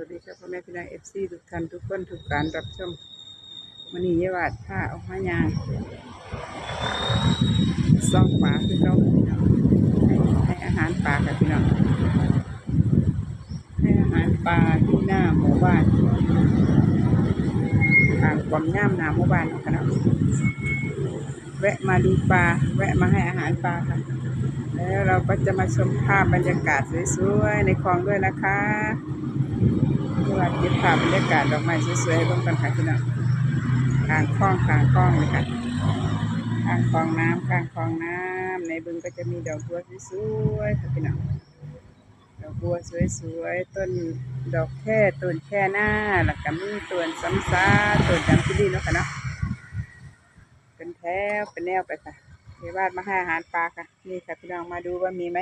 วัสดีครับพ่อแม่พี่น้องเอฟซีทุกท่านทุกคนทุกการรับชมมันนี้เยาวาดผ้าเอาผ้ายางซ่องปลาคือเขาพี่น้องให้ให้อาหารปลากับพี่น้องให้อาหารปลาที่หน้าหมู่บ้านอ่างความย่ามหน้าหมู่บ้านขนาดแวะมาดูปลาแวะมาให้อาหารปลาค่ะแล้วเราก็จะมาชมภาพบรรยากาศสวยๆในคลองด้วยนะคะ เมื่อวาเก็บภาพบรรยากาศดอกไม้สวยๆให้เบิ่งกันค่ะพี่น้องกลางคลองกลางคลองเลยค่ะกลางคลองน้ำกลางคลองน้ำในบึงก็จะมีดอกบัวสวยๆค่ะพี่น้องดอกบัวสวยๆต้นดอกแค่ต้นแค่หน้าแล้วก็มีต้นซ้ำซาต้นจำชิลีเนาะค่ะเนาะเป็นแถวเป็นแนวไปค่ะเดี๋ยววาดมาให้อาหารปลาค่ะนี่ค่ะพี่น้องมาดูว่ามีไหม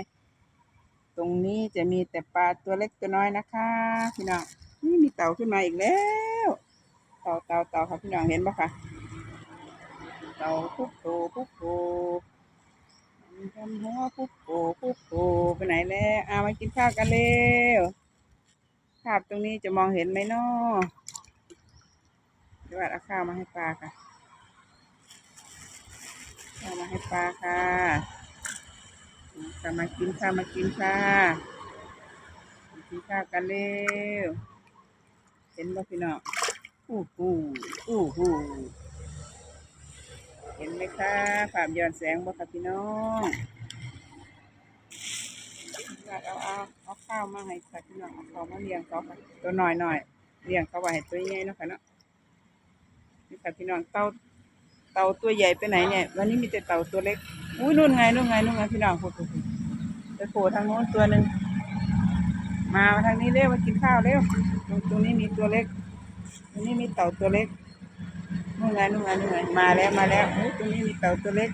ตรงนี้จะมีแต่ปลาตัวเล็กตัวน้อยนะคะ พี่น้อง นี่มีเต่าขึ้นมาอีกแล้ว เต่าเต่าเต่าค่ะพี่น้องเห็นปะคะเต่าปุ๊บโผปุ๊บโผมันทำหัวปุ๊บโผปุ๊บโผไปไหนแล้วอามากินข้าวกันเร็วภาพตรงนี้จะมองเห็นไหมนาะเดี๋ยวเอาข้าวมาให้ปลาค่ะข้าวมาให้ปลาค่ะกลับมากินข้าวมากินค่ะมากินข้าวกันเร็ว ห็นบ่พี่น้องอู้หูอู้หูเห็นไหมคะภาพย้อนแสงบ่ค่ะพี่น้องเอาเอาเอาข้าวมาให้ค่ะพี่น้องเอาข้าวมาเลี้ยงเขาค่ะตัวหน่อยหน่อยเลี้ยงเขาไว้ให้ตัวใหญ่เนาะค่ะเนาะนี่ค่ะพี่น้องเต้าเต่าตัวใหญ่ไปไหนเนี่ย วันนี้มีแต่เต่าตัวเล็กอุ้ยนู่นไงนู่นไงนู่นไงพี่น้องโผล่ไปโผล่ทางโน้นตัวหนึ่งมาทางนี้เร็วมากินข้าวเร็ว ตรงตรงนี้มีตัวเล็ก ตรงนี้มีเต่าตัวเล็กนู่นไงนู่นไงนู่นไงมาแล้วมาแล้วอุ๊ยตรงนี้มีเต่าตัวเล็ก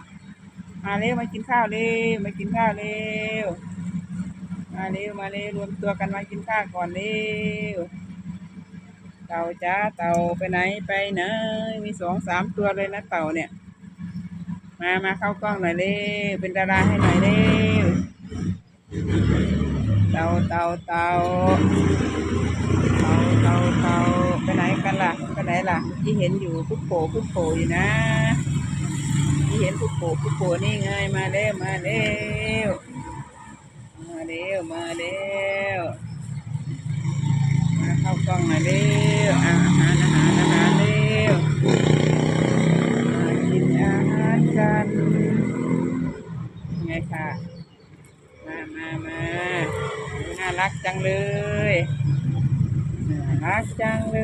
มาเร็วมากินข้าวเร็วมากินข้าวเร็วมาเร็วมาเร็วรวมตัวกันมากินข้าวก่อนเร็วเต่าจ้าเต่าไปไหนไปไหนมีสองสามตัวเลยนะเต่าเนี่ย มามาเข้ากล้องหน่อยเร็วเป็นดาราให้หน่อยเร็วเต่าเต่าเต่า เตาเตาไปไหนกันล่ะไปไหนล่ะ ที่เห็นอยู่ปุ๊บโผปุ๊บโผอยู่นะ ที่เห็นปุ๊บโผปุ๊บโผนี่ไงมาเร็วมาเร็วมาเร็วมาเร็วมาเข้ากล้องหน่อยเร็วอาหารอาหารอาหารเร็วมากินอาหารกันไงค่ะมามามาน่ารักจังเลย น่ารักจังเล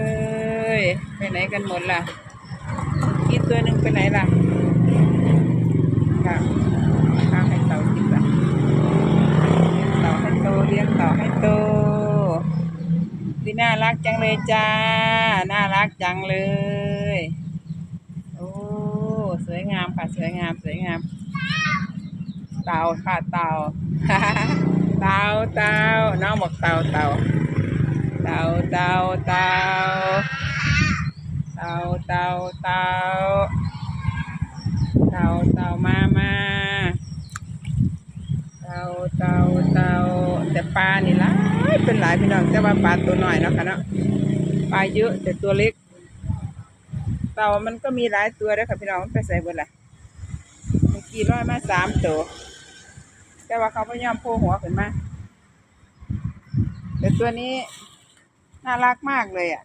ย ไปไหนกันหมดล่ะกินตัวหนึ่งไปไหนล่ะค่ะข้าให้เต่ากินล่ะเต่าให้โตเลี้ยงเต่าให้โตดีน่ารักจังเลยจ้า น่ารักจังเลย โอ้สวยงามค่ะสวยงามสวยงาม เต่าค่ะเต่าเต่าเต่าน้องบอกเต่าเต่า เต่าเต่าเต่าเต่าเต่าเต่าเต่าเต่ามามาเต่าเต่าเต่าแต่ปลานี่หลายเป็นหลายพี่น้องแต่ว่าปลาตัวน้อยเนาะค่ะเนาะปลาเยอะแต่ตัวเล็ก เต่ามันก็มีหลายตัวด้วยค่ะพี่น้องมันไปใส่เบนละเมื่อกี้ร้อยมาสามตัวแต่ว่าเขาพยายามโผล่หัวขึ้นมาแต่ตัวนี้ น่ารักมากเลยอะ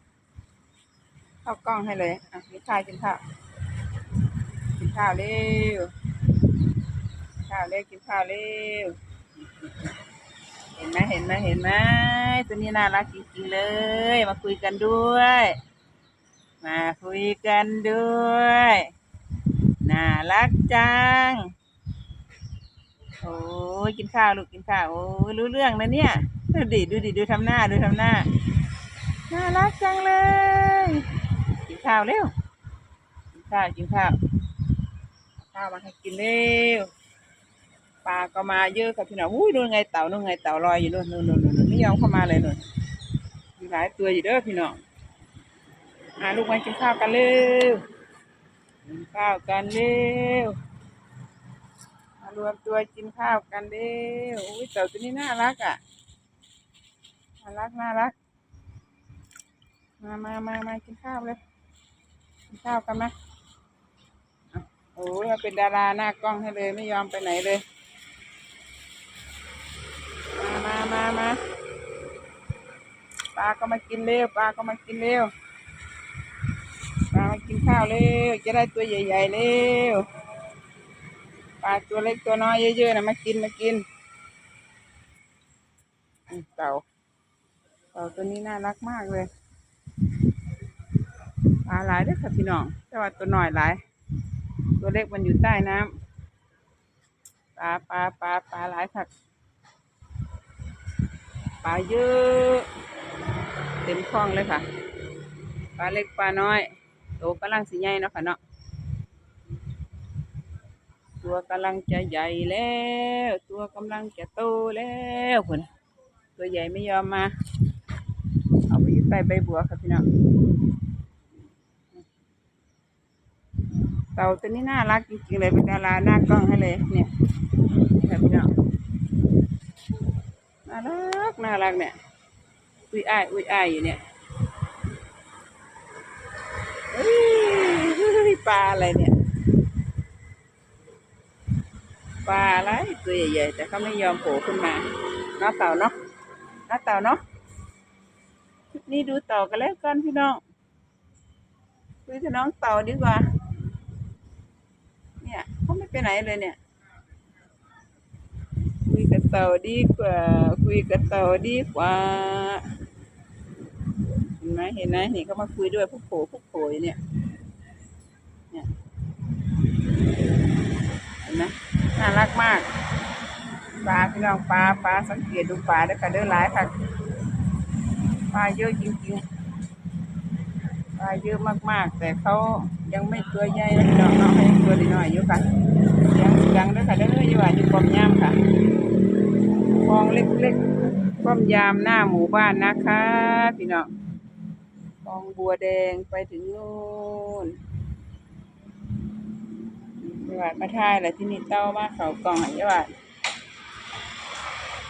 เข้ากล้องให้เลยอะกินข้าวกินข้าวกินข้าวเร็วกินข้าวเร็วกินข้าวเร็วเห็นไหมเห็นไหมเห็นไหมตัวนี้น่ารักจริงๆเลย มาคุยกันด้วย มาคุยกันด้วยน่ารักจังโอ้ยกินข้าวลูกกินข้าวโอ้ยรู้เรื่องนะเนี่ยดูดิดูดิดูทำหน้าดูทำหน้า น่ารักจังเลยกินข้าวเร็วกินข้าวกินข้าวข้าวมาให้กินเร็วปลาก็มาเยอะค่ะพี่น้องอุ้ยนู่นไงเต่านู่นไงเต่าลอยอยู่นู่นนู่นนู่นนู่นไม่ยอมเข้ามาเลยนู่นมีหลายตัวอยู่เด้อพี่น้องอ่าลูกมากินข้าวกันเร็วกินข้าวกันเร็วมารวมตัวกินข้าวกันเร็วอุ้ยเต่าตัวนี้น่ารักอะน่ารักน่ารัก มามามามากินข้าวเลย กินข้าวกันไหมอะโอ้ยเป็นดาราหน้ากล้องให้เลย ไม่ยอมไปไหนเลย มามามามาปลาก็มากินเร็ว ปลาก็มากินเร็ว ปลามากินข้าวเร็ว จะได้ตัวใหญ่ๆเร็ว ปลาตัวเล็กตัวน้อยเยอะๆนะมากินมากินเต่าเต่าตัวนี้น่ารักมากเลย ปลาหลายเด้วยค่ะพี่น้อง แต่ว่าตัวน้อยหลาย ตัวเล็กมันอยู่ใต้น้ำปลาปลาปลาปลาหลายค่ะปลาเยอะเต็มคลองเลยค่ะ ปลาเล็กปลาน้อยโตกำลังสิใหญ่เนาะค่ะเนาะตัวกำลังจะใหญ่แล้ว ตัวกำลังจะโตแล้วคนตัวใหญ่ไม่ยอมมา ไปใต้ใบบัวค่ะพี่น้องเต่าตัวนี้น่ารักจริงๆเลยเป็นดาราหน้ากล้องให้เลยเนี่ยค่ะพี่น้องน่ารักน่ารักเนี่ยอุ้ยอ้ายอุ้ยอ้ายอยู่เนี่ยเฮ้ยปลาอะไรเนี่ยปลาอะไรตัวใหญ่ๆแต่เขาไม่ยอมโผล่ขึ้นมาน้าเต่าเนาะน้าเต่าเนาะ ลิปนี้ดูต่ากันแล้วกันพี่น้องคุยกับน้องเต่าดีกว่า เนี่ยเขาไม่ไปไหนเลยเนี่ย คุยกับเต่าดีกว่า คุยกับเต่าดีกว่า เห็นไหมเห็นไหมนี่เขามาคุยด้วยพวกโผล่พวกโผอยู่เนี่ย เนี่ย เห็นไหมน่ารักมากปลาพี่น้องปลาปลาสังเกตดูปลาด้วยกันเด้อหลายค่ะ ปลาเยอะจริงๆปลาเยอะมากๆ แต่เขายังไม่ตัวใหญ่นะพี่น้องเนาะให้ตัวน้อยอยู่ค่ะเสียงเสียงด้วยค่ะเด้ออยู่ว่าอยู่กรมยามค่ะคลองเล็กๆป้อมยามหน้าหมู่บ้านนะคะพี่น้องคลองบัวแดงไปถึงนู่นยายหวาดมาทายแหละที่นี่เต้ามาเขากองให้ยายหวาด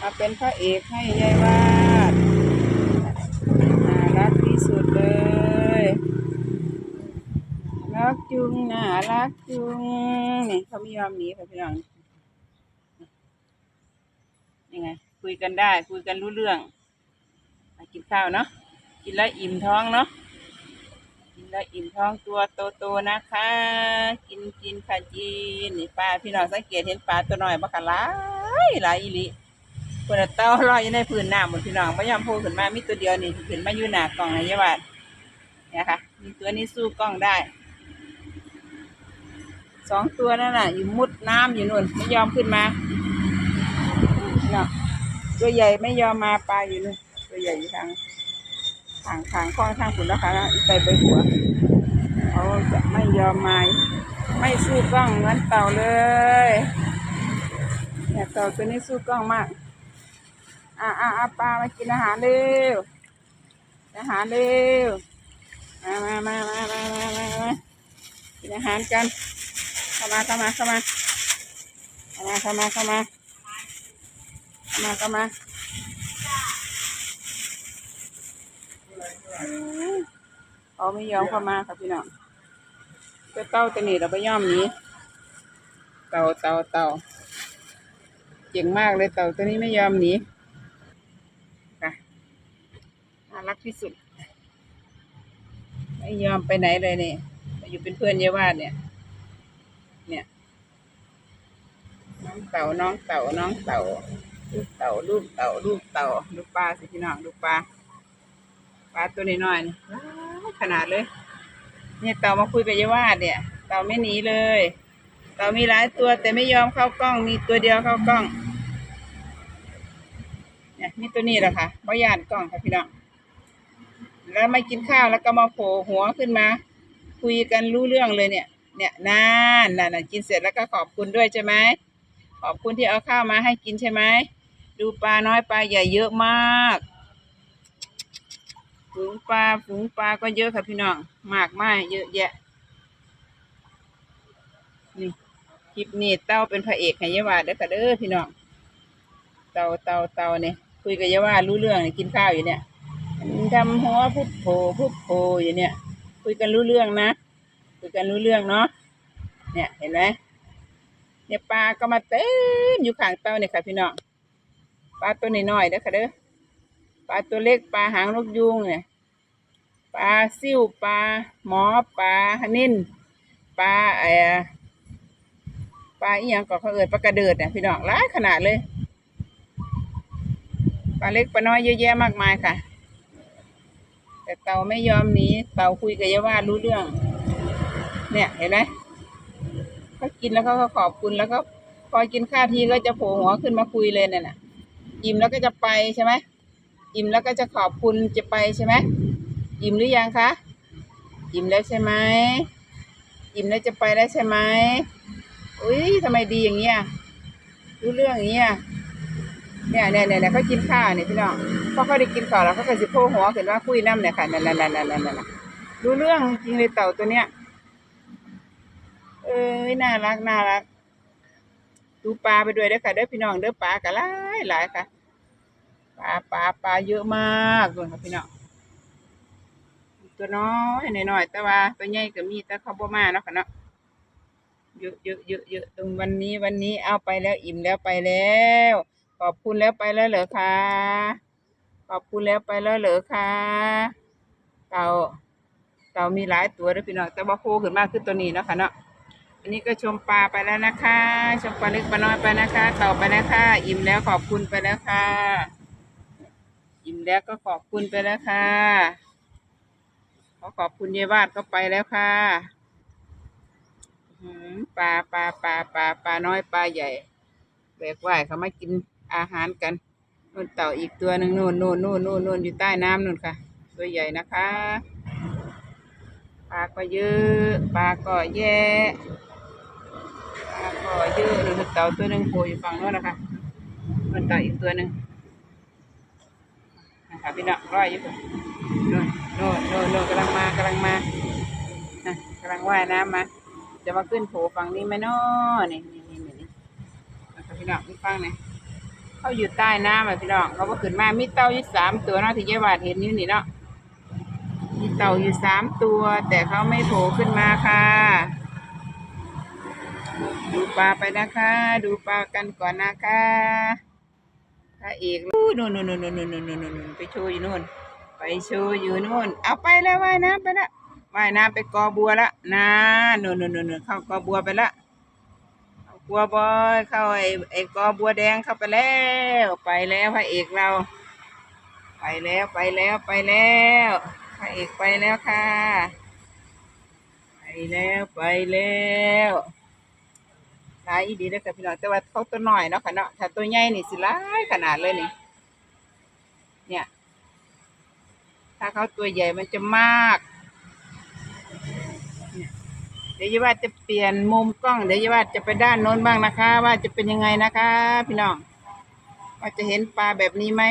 มาเป็นพระเอกให้ยายว่าดน่ารักที่สุดเลย รักจุงน่ารักจุงนี่เขาไม่ยอมหนีค่ะพี่น้องยังไง คุยกันได้ คุยกันรู้เรื่องมากินข้าวเนาะกินแล้วอิ่มท้องเนาะกินแล้วอิ่มท้องตัวโตๆนะคะ กินกินค่ะจีนนี่ปลาพี่น้องสังเกตเห็นปลาตัวน้อยบักะหลายหลายอีหลีคนละเต้าลอยอยู่ในพื้นน้ำหมดพี่น้องไม่ยอมพูดขึ้นมามีตัวเดียวนี่ขึ้นมาอยู่หนากล่องนะยายวัดเนี่ยค่ะมีตัวนี้สู้กล้องได้ สองตัวนั่นน่ะ อยู่มุดน้ำอยู่นู่นไม่ยอมขึ้นมาเนาะตัวใหญ่ไม่ยอมมาปลาอยู่นู่นตัวใหญ่อยู่ทางทางทางข้องข้างฝุ่นแล้วค่ะใส่ใบหัวเขาจะไม่ยอมมาไม่สู้กล้องเหมือนเต่าเลยเนี่ยเต่าตัวนี้สู้กล้องมาก อ่าอ่าปลามากินอาหารเร็วอาหารเร็วมามามามามามามากินอาหารกัน เข้ามาเข้ามาเข้ามาเข้ามาเข้ามาเข้ามามาก็มาเขาไม่ยอมเข้ามาค่ะพี่น้องเจ้าเต้าตัวนี้เราไม่ยอมหนีเต่าเต่าเต่าเก่งมากเลยเต่าตัวนี้ไม่ยอมหนีค่ะน่ารักที่สุด ไม่ยอมไปไหนเลยเนี่ยอยู่เป็นเพื่อนเยาวาดเนี่ย น้องเต่าน้องเต่าน้องเต่าลูกเต่าลูกเต่าลูกเต่าลูกปลาสิพี่น้องลูกปลาปลาตัวน้อยๆนี่ว้าวขนาดเลยเนี่ยเต่ามาคุยกับยายวาดเนี่ย เต่าไม่หนีเลยเต่ามีหลายตัวแต่ไม่ยอมเข้ากล้อง มีตัวเดียวเข้ากล้องเนี่ยมีตัวนี้แหละค่ะบ่ยานกล้องค่ะพี่น้องแล้วไม่กินข้าวแล้วก็มาโผล่หัวขึ้นมา คุยกันรู้เรื่องเลยเนี่ย เนี่ยนานน่ะน่ะกินเสร็จแล้วก็ขอบคุณด้วยใช่ไหม อบคุณที่เอาข้าวมาให้กินใช่ไหม ดูปลาน้อยปลาใหญ่เยอะมาก ฝูงปลาฝูงปลาก็เยอะค่ะพี่น้อง มากมายเยอะแยะ นี่คลิปนี้เต้าเป็นพระเอกให้ยาว่าเด้อค่ะเด้อพี่น้อง เต่าเต่าเต่าเนี่ยคุยกับยายว่ารู้เรื่องเนี่ยกินข้าวอยู่เนี่ยทำหัวพุทโผพุทโผอย่างเนี้ยคุยกันรู้เรื่องนะ คุยกันรู้เรื่องเนาะ เนี่ยเห็นไหม เนี่ยปลาก็มาเต็มอยู่ข้างเต้าเนี่ยค่ะ พี่น้องปลาตัวน้อยๆเด้อค่ะเด้อปลาตัวเล็กปลาหางนกยูงเนี่ยปลาซิ่วปลาหมอปลาหนินปลาไอ้ปลาอีหยังก็เขาเอิดปลากระเดิดเนี่ยพี่น้องหลายขนาดเลยปลาเล็กปลาน้อยเยอะแยะมากมายค่ะ แต่เต่าไม่ยอมหนีเต่าคุยกับยาว่ารู้เรื่อง เนี่ยเห็นไหม เขากินแล้วเขาก็ขอบคุณแล้วก็พอกินข้าวทีก็จะโผล่หัวขึ้นมาคุยเลยเนี่ยนะอิ่มแล้วก็จะไปใช่ไหมอิ่มแล้วก็จะขอบคุณจะไปใช่ไหมอิ่มหรือยังคะอิ่มแล้วใช่ไหมอิ่มแล้วจะไปแล้วใช่ไหมอุ้ยทำไมดีอย่างเงี้ยรู้เรื่องอย่างเงี้ยเนี่ยเนี่ยเนี่ยเขากินข้าวเนี่ยพี่น้องพอเขาได้กินข้าวแล้วเขาก็สิโผล่หัวขึ้นว่าคุยน้ำเนี่ยค่ะนั่นนั่นนั่นนั่นนั่นนั่นรู้เรื่องจริงเลยเต่าตัวเนี้ย เอ้ยน่ารักน่ารัก ดูปลาไปด้วยเด้อค่ะเด้อพี่น้องเด้อปลากะหลายหลายค่ะปลาปลาปลาเยอะมากเลยค่ะพี่น้องตัวน้อยหน่อยๆแต่ว่าตัวใหญ่ก็มีแต่เขาบ่มาเนาะค่ะเนาะเยอะเยอะเยอะเยอะตรงวันนี้วันนี้เอาไปแล้วอิ่มแล้วไปแล้ว ขอบคุณแล้วไปแล้วเหรอคะขอบคุณแล้วไปแล้วเหรอคะเต่าเต่ามีหลายตัวด้วยพี่น้องแต่ว่าโผล่ขึ้นมากคือตัวนี้เนาะค่ะเนาะ อันนี้ก็ชมปลาไปแล้วนะคะ ชมปลาเล็กปลาน้อยไปนะคะ ต่าไปนะคะ อิ่มแล้วขอบคุณไปแล้วค่ะ อิ่มแล้วก็ขอบคุณไปแล้วค่ะขอขอบคุณเยวาดก็ไปแล้วค่ะปลาปลาปลาปลาปลาน้อยปลาใหญ่แบกว่ายเขามากินอาหารกันนู่นเต่าอีกตัวหนึ่งนู่นนู่นนู่นนู่นนู่นอยู่ใต้น้ำนู่นค่ะ ตัวใหญ่นะคะ ปลาก็เยอะ ปลาก็แย่ ปลาก็เยอะนู่นเต่าตัวหนึ่งโผล่อยู่ฝั่งโน้นนะคะนู่นเต่าอีกตัวหนึ่งนะคะพี่น้องร้อยอยู่ค่ะนู่นโน่นนู่นนู่นกำลังมากำลังมานะกำลังว่ายน้ำมา จะมาขึ้นโผล่ฝั่งนี้ไหมเนาะนี่นี่นี่นี่นี่นะครับพี่น้องพี่ฟังหน่ยเขาอยู่ใต้น้ำอะพี่น้องเขาก็ขึ้นมามีเต่าอยู่สามตัวเนาะที่เยาวาดเห็นอยู่นี่เนาะมีเต่าอยู่สามตัว แต่เขาไม่โผล่ขึ้นมาค่ะ ดูปลาไปนะคะ ดูปลากันก่อนนะคะพระเอกนู่นนู่นน่นน่นน่นน่นไปโชว์อยู่นู่น ไปโชว์อยู่นู่น เอาไปแล้วว่ายน้ำไปละว่ายน้ำไปกอบัวละนะนู่นน่นน่นเข้ากอบัวไปละบัวบอยเข้าไอ้ไอ้กอบัวแดงเข้าไปแล้ว ไปแล้วพระเอกเรา ไปแล้วไปแล้วไปแล้วพระเอกไปแล้วค่ะ ไปแล้วไปแล้ว หลายอีดีเลยค่ะพี่น้องแต่ว่าเขาตัวน้อยเนาะค่ะเนาะถ้าตัวใหญ่นี่สิหลายขนาดเลยนี่ เนี่ย ถ้าเขาตัวใหญ่มันจะมากเดี๋ยวว่าจะเปลี่ยนมุมกล้อง เดี๋ยวว่าจะไปด้านโน้นบ้างนะคะ ว่าจะเป็นยังไงนะคะ พี่น้องว่าจะเห็นปลาแบบนี้ไหม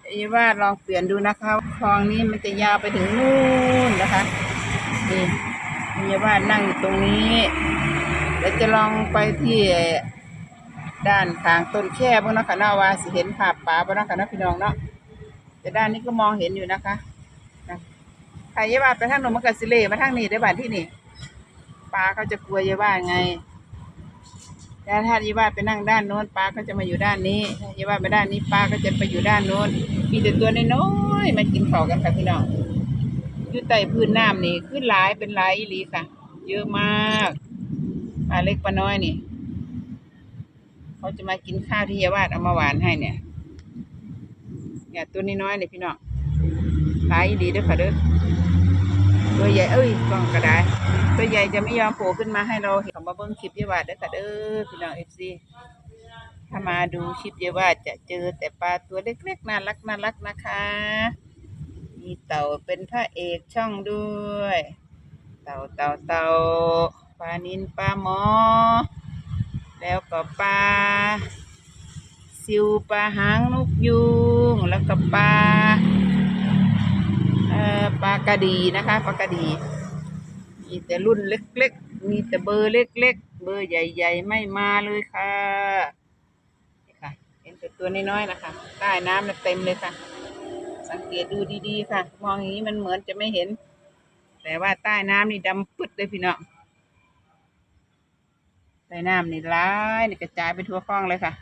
เดี๋ยวว่าลองเปลี่ยนดูนะคะคลองนี้มันจะยาวไปถึงนู่นนะคะนี่ ยี่ว่านั่งอยู่ตรงนี้เดี๋ยวจะลองไปที่ด้านทางต้นแค่บ้างนะคะนาว่าสิเห็นภาพปลาบ้างนะคะนาะพี่น้องเนาะแต่ด้านนี้ก็มองเห็นอยู่นะคะนะใครเยาว่าไปทางโนนมันก็สิเลมาทางนี้ได้บ้านที่นี่ปลาเขาจะกลัวเยาว่าไงแต่ถ้าเยาว่าไปนั่งด้านโน้นปลาก็จะมาอยู่ด้านนี้ถ้าเยาว่าไปด้านนี้ปลาก็จะไปอยู่ด้านโน้นมีแต่ตัวน้อยๆมากินข้าวกันค่ะพี่น้อง อยู่ใต้พื้นน้ำนี่ขึ้นหลายเป็นหลายอีหลีค่ะ เยอะมากปลาเล็กปลาน้อยนี่ เขาจะมากินข้าวที่เยาวาดเอามาหวานให้เนี่ย เนี่ยตัวนี้น้อยเนี่ยพี่น้องหลายดีเด้อค่ะเด้อตัวใหญ่เอ้ยกล้องกระดาษตัวใหญ่จะไม่ยอมโผล่ขึ้นมาให้เราเห็นมาเบิ้งคลิปเยาวาดเด้อค่ะเด้อพี่น้องเอฟซีถ้ามาดูคลิปเยาวาดจะเจอแต่ปลาตัวเล็กๆน่ารักน่ารักนะคะ มีเต่าเป็นพระเอกช่องด้วย เต่าเต่าเต่าปลานินปลาหมอ แล้วก็ปลาซิวปลาหางนกยูงแล้วก็ปลาเอ่อปลากระดีนะคะปลากระดีมีแต่รุ่นเล็กๆ มีแต่เบอร์เล็กๆ เบอร์ใหญ่ๆ ไม่มาเลยค่ะนี่ค่ะ เห็นแต่ตัวน้อยๆนะคะใต้น้ำเต็มเลยค่ะ สังเกตดูดีๆ ค่ะ มองอย่างนี้มันเหมือนจะไม่เห็น แต่ว่าใต้น้ำนี่ดำปึ๊ดเลยพี่น้องใต้น้ำนี่ร้ายนี่กระจายไปทั่วคลองเลยค่ะ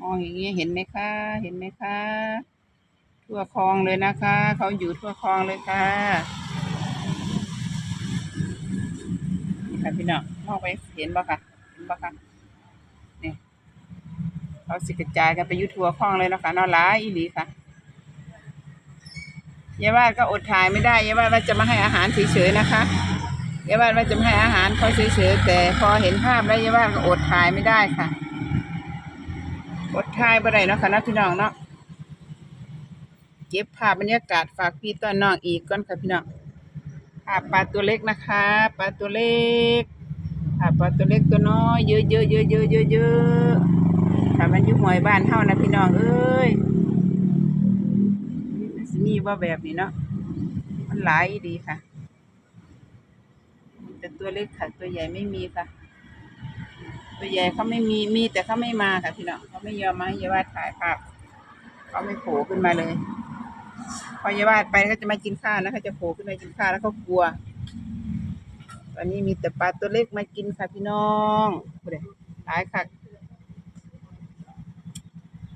มองอย่างนี้เห็นไหมคะ เห็นไหมคะ ทั่วคลองเลยนะคะ เขาอยู่ทั่วคลองเลยค่ะนี่ค่ะพี่น้องมองไปเห็นบ่ค่ะ เห็นบ่ค่ะนี่เขาสิกระจายกันไปอยุทั่วคลองเลยนะคะนอนร้ายอีหลีค่ะ ยายว่าดก็อดถ่ายไม่ได้ยายว่าดว่าจะมาให้อาหารเฉยๆนะคะยายว่าดว่าจะมาให้อาหารเขาเฉยๆแต่พอเห็นภาพแล้วยายว่าดก็อดถ่ายไม่ได้ค่ะ อดถ่ายบ่ได้เนาะค่ะนะพี่น้องเนาะเก็บภาพบรรยากาศฝากพี่ต้อนน้องอีกก่อนค่ะพี่น้องภาพปลาตัวเล็กนะคะปลาตัวเล็กภาพปลาตัวเล็กตัวน้อยเยอะเยอะเยอะเยอะเยอะเยอะถ้ามันอยู่หวยบ้านเฮานะพี่น้องเอ้ย มีว่าแบบนี้เนาะมันหลายดีค่ะ แต่ตัวเล็กค่ะ ตัวใหญ่ไม่มีค่ะ ตัวใหญ่เขาไม่มีมีแต่เขาไม่มาค่ะพี่น้องเขาไม่ยอมมาให้ยายว่าถ่ายภาพเขาไม่โผล่ขึ้นมาเลย พอยายวาดไปก็จะมากินข้าวนะเขาจะโผล่ขึ้นมากินข้าวแล้วเขากลัว ตอนนี้มีแต่ปลาตัวเล็กมากินค่ะพี่น้องเดี๋ยวตายค่ะ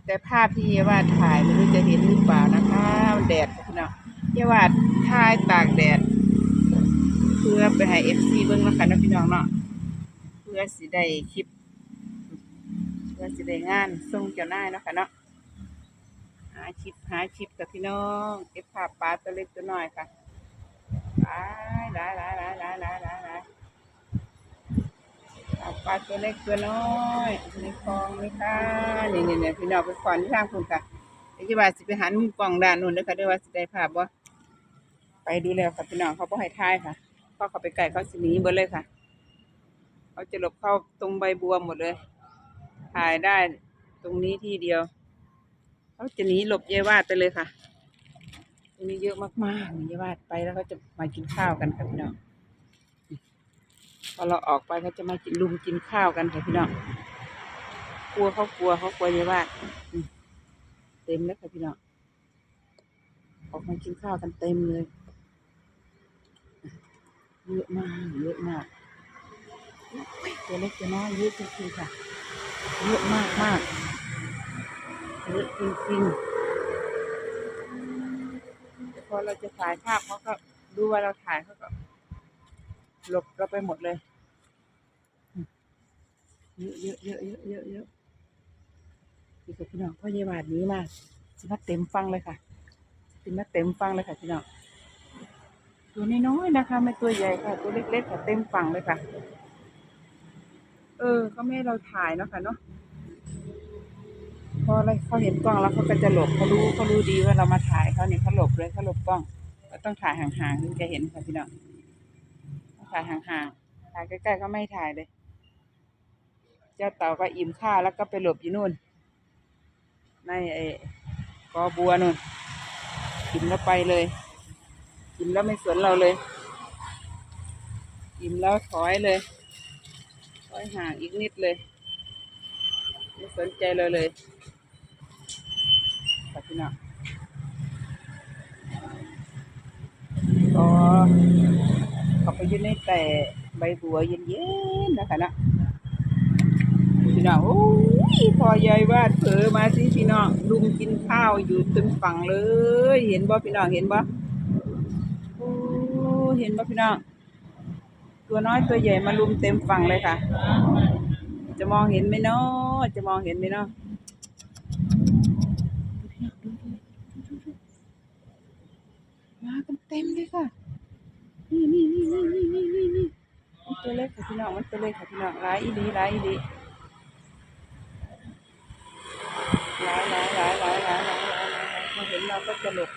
แต่ภาพที่เยาวาดถ่ายไม่รู้จะเห็นหรือเปล่านะคะแดดค่ะพี่น้องเยาวาดถ่ายตากแดด เพื่อไปให้เอฟซีเบิ้งนะคะนะพี่น้องเนาะเพื่อสิได้คลิป เพื่อสิได้งานส่งเจ้านาเนาะคะเนาะหาชิปหาชิปกับพี่น้องเก็บภาพปลาตัวเล็กตัวน้อยค่ะหลายหลายหลายหลายหลายหลาย หลายหลายภาพปลาตัวเล็กตัวน้อยในคลองนี่ค่ะนี่นี่นี่พี่น้องไปขอนที่ทางคุณค่ะไอ้ที่ว่าสิไปหันมุมกล้องด้านนู้นเด้ค่ะเด้วยว่าสิได้ภาพบ่ไปดูแล้วค่ะพี่น้องเขาบ่ให้ถ่ายค่ะพราะเขาไปไกลเขาสิหนีเบิดเลยค่ะเขาจะหลบเข้าตรงใบบัวหมดเลย ถ่ายได้ตรงนี้ที่เดียวเขาจะหนีหลบยายวาดไปเลยค่ะ ตรงนี้เยอะมากๆยายวาดไปแล้วเขาจะมากินข้าวกันค่ะพี่น้อง พอเราออกไปเขาจะมากินลุมกินข้าวกันค่ะพี่น้องกลัวเขากลัวเขากลัวยายวาดอืมเต็มแล้วค่ะพี่น้องออกมากินข้าวกันเต็มเลยเยอะมากเยอะมากตัวเล็กตัวน้อยเยอะจริงๆค่ะเยอะมากมากเยอะจริงๆพอเราจะถ่ายภาพเขาก็ดูว่าเราถ่ายเขาก็ หลบเราไปหมดเลยเยอะเยอะเยอะเยอะเยอะเยอะพี่กับพี่น้องพ่อเยาวาดนี้มาสิมาเต็มฟังเลยค่ะสิมาเต็มฟังเลยค่ะพี่น้องตัวน้อยๆนะคะ ไม่ตัวใหญ่ค่ะ ตัวเล็กๆค่ะเต็มฟังเลยค่ะ เออเขาไม่เราถ่ายเนาะค่ะเนาะพออะไรเขาเห็นกล้องแล้วเขาก็จะหลบเขารู้เขารู้ดีว่าเรามาถ่ายเขาเนี่ยเขาหลบเลยเขาหลบกล้องก็ต้องถ่ายห่างๆถึงจะเห็นค่ะพี่น้อง ถ่ายห่างๆ ถ่ายใกล้ๆก็ไม่ถ่ายเลย เจ้าเต่าก็อิ่มข้าวแล้วก็ไปหลบอยู่นู่น ในไอ้กอบัวนู่น กินแล้วไปเลย กินแล้วไม่สนเราเลย กินแล้วถอยเลย ถอยห่างอีกนิดเลย ไม่สนใจเราเลยค่ะพี่น้องก็ เขาไปอยืนในแต่ใบบัวเย็นๆนะคะนะพี่น้องโอ้ยพอยายวาดเผลอมาสิพี่น้องลุมกินข้าวอยู่ตึงฝั่งเลย เห็นบ่พี่น้องเห็นบ่โอ้เห็นบ่พี่น้องตัวน้อยตัวใหญ่มาลุมเต็มฝั่งเลยค่ะ จะมองเห็นไหมเนาะจะมองเห็นไหมเนาะมากันเต็มเลยค่ะ นี่นี่นี่นี่นี่นี่นี่นี่มันตัวเล็กค่ะพี่น้องมันตัวเล็กค่ะพี่น้องร้ายอีดีร้ายอีดีร้ายร้ายร้ายร้ายร้ายร้ายร้ายร้ายมาเห็นเราก็จะหลบ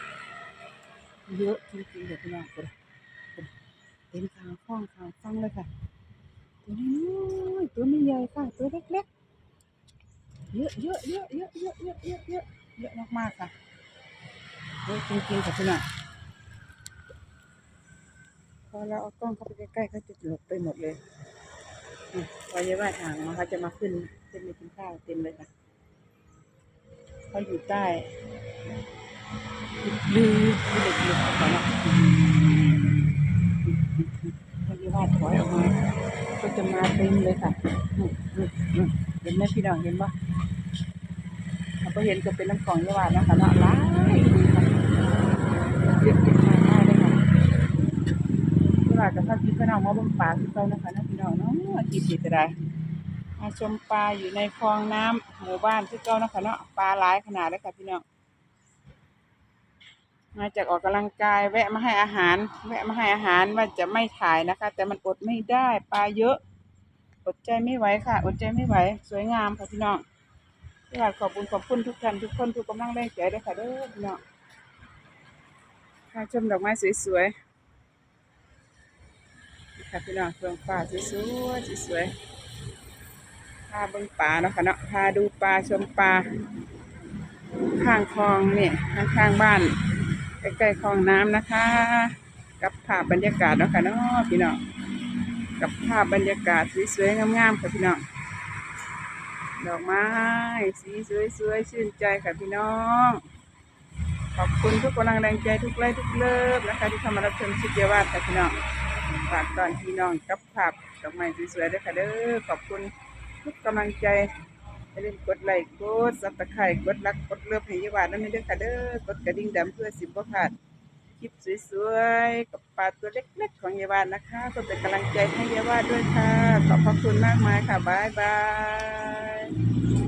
เยอะจริงๆค่ะพี่น้องเต็มทางฟ้องทางฟังเลยค่ะ ตัวน้อยตัวไม่ใหญ่ค่ะตัวเล็กๆเยอะเยอะเยอะเยอะเยอะเยอะเยอะเยอะเยอะมากๆค่ะเยอะจริงๆค่ะพี่น้อง อเราเอากล้องเข้าไปใกล้ๆเขาจะหลบไปหมดเลยพอเยาว่าทางมาเขาจะมาขึ้นขึ้นไปกินข้าวเต็มเลยค่ะเขาอยู่ใต้ลือเด็กๆเขาเนาะคนที่ว่าถอยออกมาก็จะมาเต็มเลยค่ะอืมอืมอืมเห็นไหมพี่น้องเห็นปะเราก็เห็นก็เป็นน้ำของยาวานะคะเนาะหลายดีค่ะเรียกเก็บมาได้เลยค่ะยากับข้าวกินข้าวหน้าหม้อเบงปลาที่เขานะคะนะพี่น้องเนาะกินดีจะได้มาชมปลาอยู่ในคลองน้ำหมู่บ้านที่เก้านะคะเนาะปลาหลายขนาดเลยค่ะพี่น้องมาจากออกกำลังกายแวะมาให้อาหาร แวะมาให้อาหารว่าจะไม่ถ่ายนะคะ แต่มันอดไม่ได้ปลาเยอะ อดใจไม่ไหวค่ะ อดใจไม่ไหว สวยงามค่ะพี่น้องอยากขอบคุณขอบคุณทุกท่านทุกคนทุกกำลังแรงใจด้วยค่ะเด้อพี่น้องค่ะชมดอกไม้สวยๆ ค่ะพี่น้องเฟืองฟ้าสวยสวยพาเบิ่งปลาเนาะค่ะเนาะพาดูปลาชมปลาข้างคลองนี่ข้างข้างบ้านใกล้ๆคลองน้ำนะคะ กับภาพบรรยากาศเนาะค่ะเนาะพี่น้องกับภาพบรรยากาศสวยๆงามๆค่ะพี่น้องดอกไม้สีสวยๆชื่นใจค่ะพี่น้องขอบคุณทุกกำลังแรงใจทุกไลค์ทุกเลิฟนะคะ ที่เข้ามารับชมชิดเยาวาสค่ะพี่น้อง ฝากตอนพี่น้องกับภาพดอกไม้สวยๆด้วยค่ะเด้อขอบคุณทุกกำลังใจอย่าลืมกดไลค์กดซับสไครต์กดรักกดเลิฟให้ยาวานั่นเด้อค่ะเด้อกดกระดิ่งดำเพื่อสิบบ่พาดคลิปสวยๆกับปลาตัวเล็กๆของยาวานะคะก็เป็นกำลังใจให้ยาวาด้วยค่ะ ขอบพระคุณมากมายค่ะ บ๊ายบาย